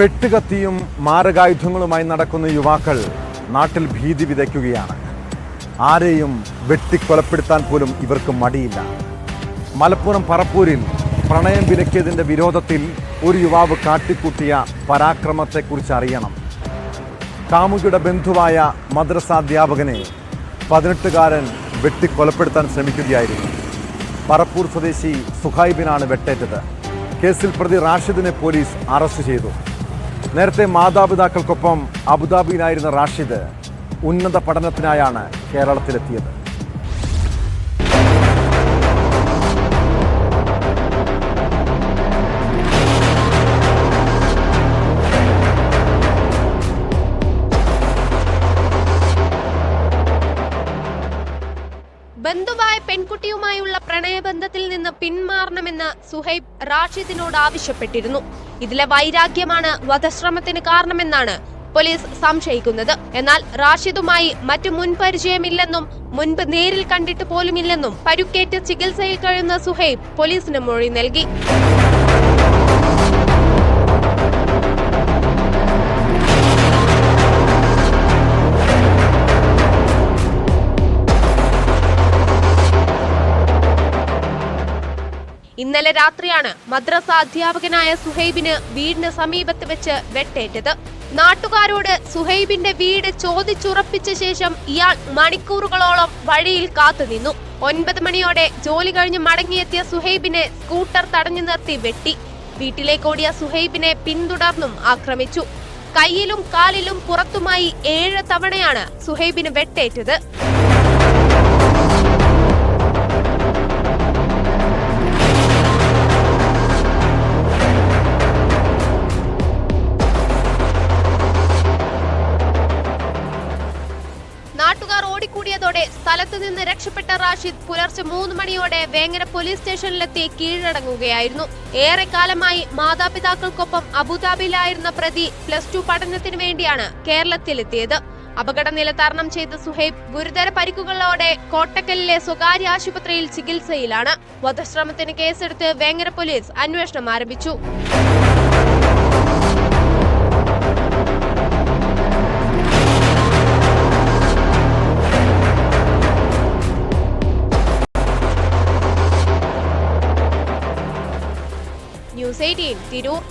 വെട്ടുകത്തിയും മാരകായുധങ്ങളുമായി നടക്കുന്ന യുവാക്കൾ നാട്ടിൽ ഭീതി വിതയ്ക്കുകയാണ്. ആരെയും വെട്ടിക്കൊലപ്പെടുത്താൻ പോലും ഇവർക്ക് മടിയില്ല. മലപ്പുറം പറപ്പൂരിൽ പ്രണയം വിലക്കിയതിന്റെ വിരോധത്തിൽ ഒരു യുവാവ് കാട്ടിക്കൂട്ടിയ പരാക്രമത്തെക്കുറിച്ച് അറിയണം. കാമുകിയുടെ ബന്ധുവായ മദ്രസാധ്യാപകനെ പതിനെട്ടുകാരൻ വെട്ടിക്കൊലപ്പെടുത്താൻ ശ്രമിക്കുകയായിരുന്നു. പറപ്പൂർ സ്വദേശി സുഹൈബിനാണ് വെട്ടേറ്റത്. കേസിൽ പ്രതി റാഷിദിനെ പോലീസ് അറസ്റ്റ് ചെയ്തു. നേരത്തെ മാതാപിതാക്കൾക്കൊപ്പം അബുദാബിയിലായിരുന്ന റാഷിദ് ഉന്നത പഠനത്തിനായാണ് കേരളത്തിലെത്തിയത്. ബന്ധുവായ പെൺകുട്ടിയുമായുള്ള പ്രണയബന്ധത്തിൽ നിന്ന് പിന്മാറണമെന്ന് സുഹൈബ് റാഷിദിനോട് ആവശ്യപ്പെട്ടിരുന്നു. ഇതിലെ വൈരാഗ്യമാണ് വധശ്രമത്തിന് കാരണമെന്നാണ് പോലീസ് സംശയിക്കുന്നത്. എന്നാൽ റാഷിദുമായി മറ്റു മുൻപരിചയമില്ലെന്നും മുൻപ് നേരിൽ കണ്ടിട്ട് പോലുമില്ലെന്നും പരുക്കേറ്റ് ചികിത്സയിൽ കഴിയുന്ന സുഹൈബ് പോലീസിന് മൊഴി നൽകി. ഇന്നലെ രാത്രിയാണ് മദ്രസ അധ്യാപകനായ സുഹൈബിന് വീടിന് സമീപത്ത് വെച്ച് വെട്ടേറ്റത്. നാട്ടുകാരോട് സുഹൈബിന്റെ വീട് ചോദിച്ചുറപ്പിച്ച ശേഷം ഇയാൾ മണിക്കൂറുകളോളം വഴിയിൽ കാത്തുനിന്നു ഒൻപത് മണിയോടെ ജോലി കഴിഞ്ഞ് മടങ്ങിയെത്തിയ സുഹൈബിനെ സ്കൂട്ടർ തടഞ്ഞു നിർത്തി വെട്ടി. വീട്ടിലേക്കോടിയ സുഹൈബിനെ പിന്തുടർന്നും ആക്രമിച്ചു. കയ്യിലും കാലിലും പുറത്തുമായി ഏഴ് തവണയാണ് സുഹൈബിന് വെട്ടേറ്റത്. നാട്ടുകാർ ഓടിക്കൂടിയതോടെ സ്ഥലത്തു നിന്ന് രക്ഷപ്പെട്ട റാഷിദ് പുലർച്ചെ മൂന്ന് മണിയോടെ വേങ്ങര പോലീസ് സ്റ്റേഷനിലെത്തി കീഴടങ്ങുകയായിരുന്നു. ഏറെക്കാലമായി മാതാപിതാക്കൾക്കൊപ്പം അബുദാബിയിലായിരുന്ന പ്രതി പ്ലസ് ടു പഠനത്തിന് വേണ്ടിയാണ് കേരളത്തിലെത്തിയത്. അപകടനില തരണം ചെയ്ത സുഹൈബ് ഗുരുതര പരിക്കുകളോടെ കോട്ടക്കലിലെ സ്വകാര്യ ആശുപത്രിയിൽ ചികിത്സയിലാണ്. വധശ്രമത്തിന് കേസെടുത്ത് വേങ്ങര പോലീസ് അന്വേഷണം ആരംഭിച്ചു. News eighteen Tirur